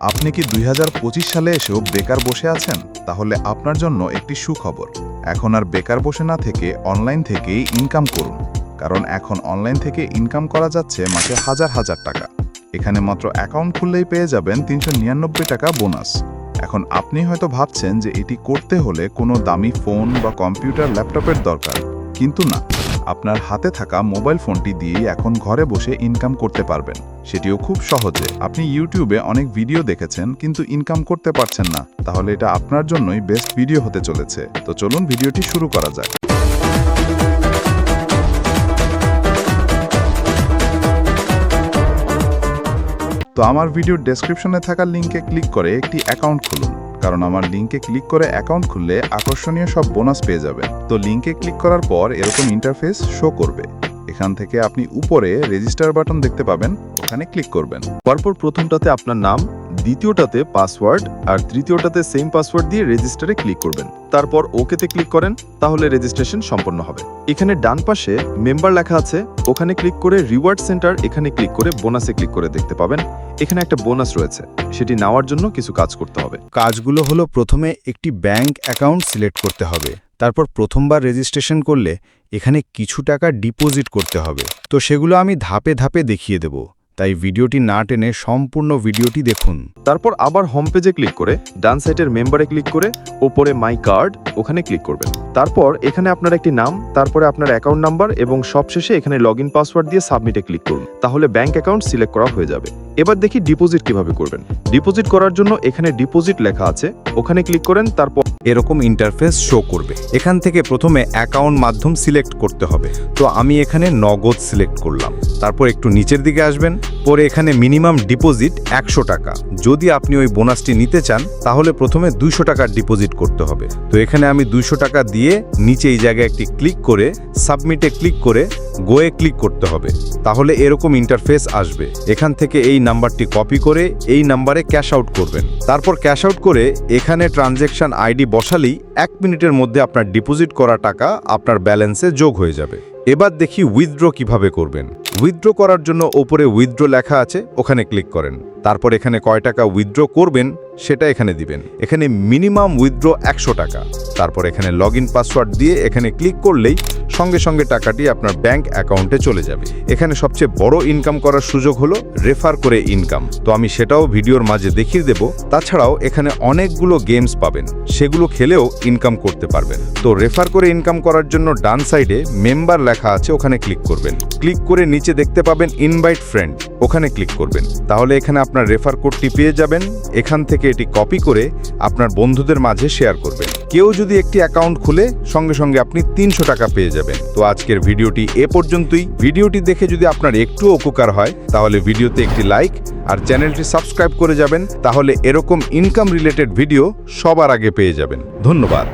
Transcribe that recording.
আপনি কি দুই হাজার পঁচিশ সালে এসেও বেকার বসে আছেন? তাহলে আপনার জন্য একটি সুখবর। এখন আর বেকার বসে না থেকে অনলাইন থেকেই ইনকাম করুন। কারণ এখন অনলাইন থেকে ইনকাম করা যাচ্ছে মাসে হাজার হাজার টাকা। এখানে মাত্র অ্যাকাউন্ট খুললেই পেয়ে যাবেন তিনশো নিরানব্বই টাকা বোনাস এখন আপনি হয়তো ভাবছেন যে এটি করতে হলে কোনো দামি ফোন বা কম্পিউটার ল্যাপটপের দরকার। কিন্তু না। আপনার হাতে থাকা মোবাইল ফোনটি দিয়েই এখন ঘরে বসে ইনকাম করতে পারবেন। সেটিও খুব সহজে। আপনি ইউটিউবে অনেক ভিডিও দেখেছেন, কিন্তু ইনকাম করতে পারছেন না। তাহলে এটা আপনার জন্যই বেস্ট ভিডিও হতে চলেছে। তো চলুন ভিডিওটি শুরু করা যাক। তো আমার ভিডিওর ডেসক্রিপশনে থাকা লিঙ্কে ক্লিক করে একটি অ্যাকাউন্ট খুলুন। কারণ আমার লিঙ্কে ক্লিক করে অ্যাকাউন্ট খুললে আকর্ষণীয় সব বোনাস পেয়ে যাবেন। তো লিঙ্কে ক্লিক করার পর এরকম ইন্টারফেস শো করবে। এখান থেকে আপনি উপরে রেজিস্টার বাটন দেখতে পাবেন, ওখানে ক্লিক করবেন। পরপর প্রথমটাতে আপনার নাম দ্বিতীয়টাতে পাসওয়ার্ড আর তৃতীয়টাতে সেম পাসওয়ার্ড দিয়ে রেজিস্টারে ক্লিক করবেন। তারপর ওকেতে ক্লিক করেন, তাহলে রেজিস্ট্রেশন সম্পন্ন হবে। এখানে ডান পাশে মেম্বার লেখা আছে, ওখানে ক্লিক করে রিওয়ার্ড সেন্টার এখানে ক্লিক করে বোনাসে ক্লিক করে দেখতে পাবেন। এখানে একটা বোনাস রয়েছে, সেটি নেওয়ার জন্য কিছু কাজ করতে হবে। কাজগুলো হলো প্রথমে একটি ব্যাংক অ্যাকাউন্ট সিলেক্ট করতে হবে, তারপর প্রথমবার রেজিস্ট্রেশন করলে এখানে কিছু টাকা ডিপোজিট করতে হবে। তো সেগুলো আমি ধাপে ধাপে দেখিয়ে দেব। তাই ভিডিওটি না টেনে সম্পূর্ণ ভিডিওটি দেখুন। তারপর আবার হোম পেজে ক্লিক করে, ডান সাইটের মেম্বারে ক্লিক করে, ওপরে মাই কার্ড ওখানে ক্লিক করবেন। তারপর এখানে আপনার একটি নাম, তারপরে আপনার অ্যাকাউন্ট নাম্বার এবং সবশেষে এখানে লগ পাসওয়ার্ড দিয়ে সাবমিটে ক্লিক করুন। তাহলে ব্যাঙ্ক অ্যাকাউন্ট সিলেক্ট করা হয়ে যাবে। এবার দেখি ডিপোজিট কীভাবে করবেন। ডিপোজিট করার জন্য এখানে ডিপোজিট লেখা আছে। ওখানে ক্লিক করেন, তারপর এরকম ইন্টারফেস শো করবে। এখান থেকে প্রথমে অ্যাকাউন্ট মাধ্যম সিলেক্ট করতে হবে। তো আমি এখানে নগদ সিলেক্ট করলাম। তারপর একটু নিচের দিকে আসবেন। পরে এখানে মিনিমাম ডিপোজিট একশো টাকা। যদি আপনি ওই বোনাসটি নিতে চান, তাহলে প্রথমে দুইশো টাকার ডিপোজিট করতে হবে। তো এখানে আমি দুইশো টাকা দিয়ে নিচে এই জায়গায় একটি ক্লিক করে, সাবমিটে ক্লিক করে, গোয়ে ক্লিক করতে হবে। তাহলে এরকম ইন্টারফেস আসবে। এখান থেকে এই নাম্বারটি কপি করে এই নাম্বারে ক্যাশ আউট করবেন। তারপর ক্যাশ আউট করে এখানে ট্রানজ্যাকশন আইডি বসালেই এক মিনিটের মধ্যে আপনার ডিপোজিট করা টাকা আপনার ব্যালেন্সে যোগ হয়ে যাবে। এবার দেখি উইথড্র কীভাবে করবেন। উইথড্র করার জন্য ওপরে উইথড্র লেখা আছে, ওখানে ক্লিক করেন। তারপর এখানে কয় টাকা উইথড্র করবেন, সেটা এখানে দিবেন। এখানে মিনিমাম উইথড্র একশো টাকা। তারপর এখানে লগ পাসওয়ার্ড দিয়ে এখানে ক্লিক করলেই সঙ্গে সঙ্গে টাকাটি আপনার ব্যাংক অ্যাকাউন্টে চলে যাবে। এখানে সবচেয়ে বড় ইনকাম করার সুযোগ হলো রেফার করে ইনকাম তো আমি সেটাও ভিডিওর মাঝে দেখিয়ে দেব। তাছাড়াও এখানে অনেকগুলো গেমস পাবেন। সেগুলো খেলেও ইনকাম করতে পারবেন। তো রেফার করে ইনকাম করার জন্য ডান সাইডে মেম্বার লেখা আছে, ওখানে ক্লিক করবেন। ক্লিক করে নিচে দেখতে পাবেন ইনভাইট ফ্রেন্ড ওখানে ক্লিক করবেন। তাহলে এখানে আপনার রেফার কোডটি পেয়ে যাবেন। এখান থেকে এটি কপি করে আপনার বন্ধুদের মাঝে শেয়ার করবেন। কেউ যদি একটি অ্যাকাউন্ট খুলে, সঙ্গে সঙ্গে আপনি তিনশো টাকা পেয়ে যাবেন। তো আজকের ভিডিওটি এ পর্যন্তই। ভিডিওটি দেখে যদি আপনার একটুও উপকার হয়, তাহলে ভিডিওতে একটি লাইক আর চ্যানেলটি সাবস্ক্রাইব করে যাবেন। তাহলে এরকম ইনকাম রিলেটেড ভিডিও সবার আগে পেয়ে যাবেন। ধন্যবাদ।